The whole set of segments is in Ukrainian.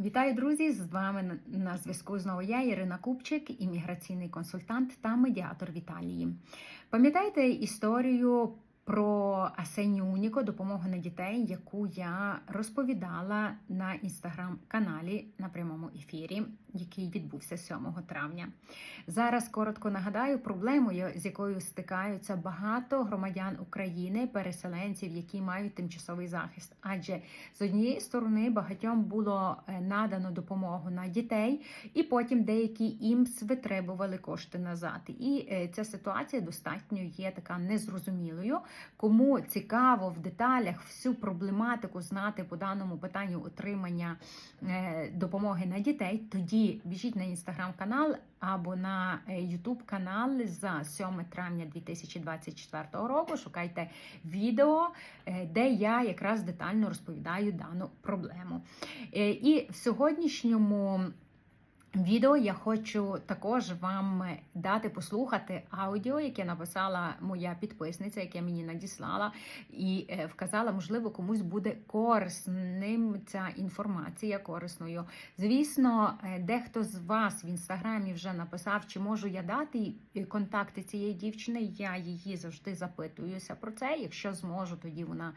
Вітаю, друзі! З вами на- зв'язку знову я, Ірина Купчик, імміграційний консультант та медіатор в Італії. Пам'ятаєте історію про Асеню Уніко допомогу на дітей, яку я розповідала на інстаграм-каналі на прямому ефірі, який відбувся 7 травня. Зараз коротко нагадаю проблему, з якою стикаються багато громадян України, переселенців, які мають тимчасовий захист. Адже з однієї сторони багатьом було е, надано допомогу на дітей, і потім деякі імс витребували кошти назад. І е, ця ситуація достатньо є така незрозумілою. Кому цікаво в деталях всю проблематику знати по даному питанню отримання е, допомоги на дітей, тоді біжіть на інстаграм-канал або на Ютуб канал за 7 травня 2024 року. Шукайте відео, е, де я якраз детально розповідаю дану проблему. Е, І в сьогоднішньому відео я хочу також вам дати послухати аудіо, яке написала моя підписниця, яке мені надіслала, і е, вказала, можливо, комусь буде корисним ця інформація корисною. Звісно, е, дехто з вас в інстаграмі вже написав, чи можу я дати е, контакти цієї дівчини. Я її завжди запитуюся про це. Якщо зможу, тоді вона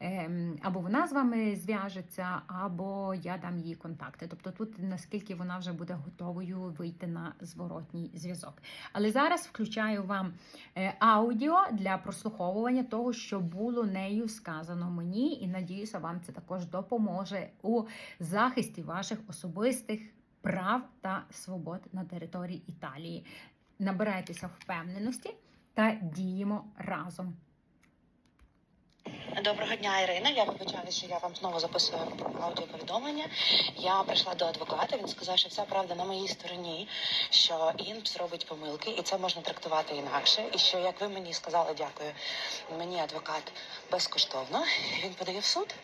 ем, або вона з вами зв'яжеться, або я дам їй контакти. Тобто, тут наскільки вона вже буде готовою вийти на зворотній зв'язок. Але зараз включаю вам е, аудіо для прослуховування того, що було нею сказано мені, і надіюся, вам це також допоможе у захисті ваших особистих прав та свобод на території Італії. Набирайтеся впевненості та діємо разом. Доброго дня, Ірина. Я вибачаю, що я вам знову записую аудіоповідомлення. Я прийшла до адвоката. Він сказав, що вся правда на моїй стороні, що ІНПС робить помилки, і це можна трактувати інакше. І що, як ви мені сказали, дякую, мені адвокат безкоштовно. Він подає в суд.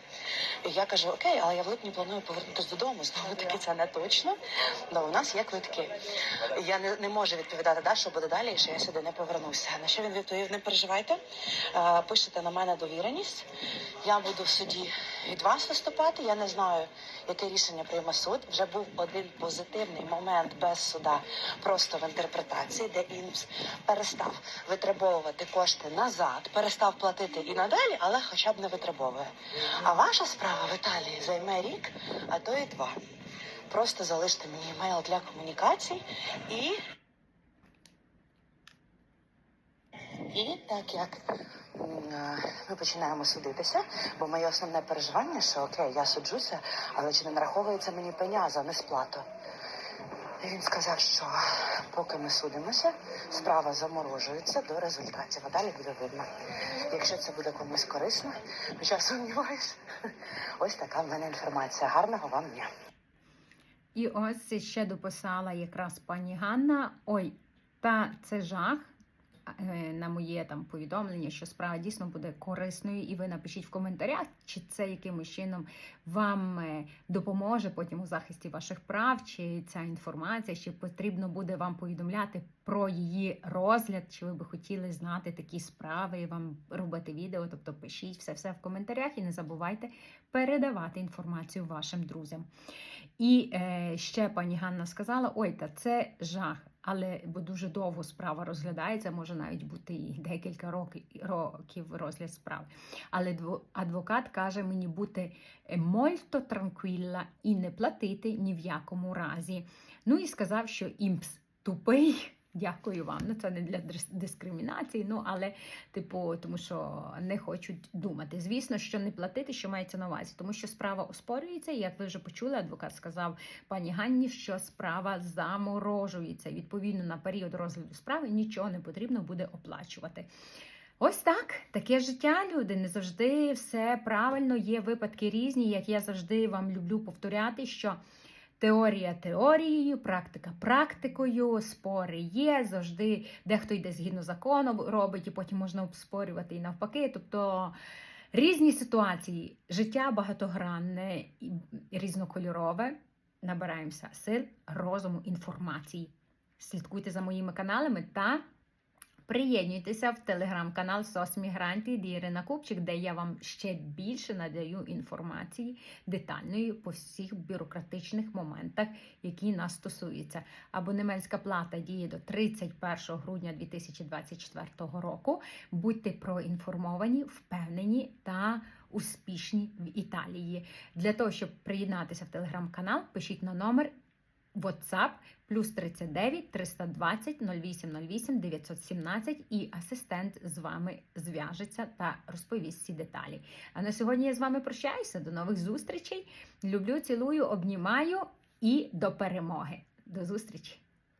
І я кажу, окей, але я в липні планую повернутися додому. Знову таки це не точно. Ну, у нас є квитки. Я не, не можу відповідати, да, що буде далі, і що я сюди не повернуся. На що він відповів? Не переживайте. Е, пишете на мене довіреність. Я буду в суді від вас виступати. Я не знаю, яке рішення прийме суд. Вже був один позитивний момент без суда, просто в інтерпретації, де ІНПС перестав витребовувати кошти назад, перестав платити і надалі, але хоча б не витребовує. А ваша справа в Італії займе рік, а то і два. Просто залиште мені емейл для комунікацій і. І так як е, ми починаємо судитися, бо моє основне переживання, що окей, я суджуся, але чи не нараховується мені пеня за несплату? І він сказав, що поки ми судимося, справа заморожується до результатів, а далі буде видно. Якщо це буде комусь корисно, хоча сумніваюсь, ось така в мене інформація. Гарного вам дня. І ось ще дописала якраз пані Ганна. Ой, та це жах. Е, На моє там повідомлення, що справа дійсно буде корисною, і ви напишіть в коментарях, чи це якимось чином вам е, допоможе потім у захисті ваших прав, чи ця інформація, чи потрібно буде вам повідомляти про її розгляд, чи ви би хотіли знати такі справи і вам робити відео. Тобто пишіть все все в коментарях і не забувайте передавати інформацію вашим друзям. І е, ще пані Ганна сказала: ой, та це жах. Але бо дуже довго справа розглядається, може навіть бути і декілька років, розгляд справи. Але дво- адвокат каже мені бути мольто транквілла і не платити ні в якому разі. Ну і сказав, що імпс тупий. Дякую вам. Ну це не для дис- дискримінації, ну але типу, тому що не хочуть думати. Звісно, що не платити, що мається на увазі, тому що справа оспорюється. І як ви вже почули, адвокат сказав пані Ганні, що справа заморожується. Відповідно, на період розгляду справи нічого не потрібно буде оплачувати. Ось так, таке життя, люди. Не завжди все правильно. Є випадки різні, як я завжди вам люблю повторяти, що теорія теорією, практика практикою, спори є. Завжди дехто йде згідно закону, робить, і потім можна обспорювати і навпаки. Тобто різні ситуації, життя багатогранне різнокольорове. Набираємося сил, розуму, інформації. Слідкуйте за моїми каналами та Приєднуйтеся в телеграм-канал «Сосмігрант» від Ірина Купчик, де я вам ще більше надаю інформації детальної по всіх бюрократичних моментах, які нас стосуються. Абонементська плата діє до 31 грудня 2024 року. Будьте проінформовані, впевнені та успішні в Італії. Для того, щоб приєднатися в телеграм-канал, пишіть на номер WhatsApp плюс 39 320 08 08 917 і асистент з вами зв'яжеться та розповість всі деталі. А на сьогодні я з вами прощаюся. До нових зустрічей. Люблю, цілую, обнімаю і до перемоги. До зустрічі!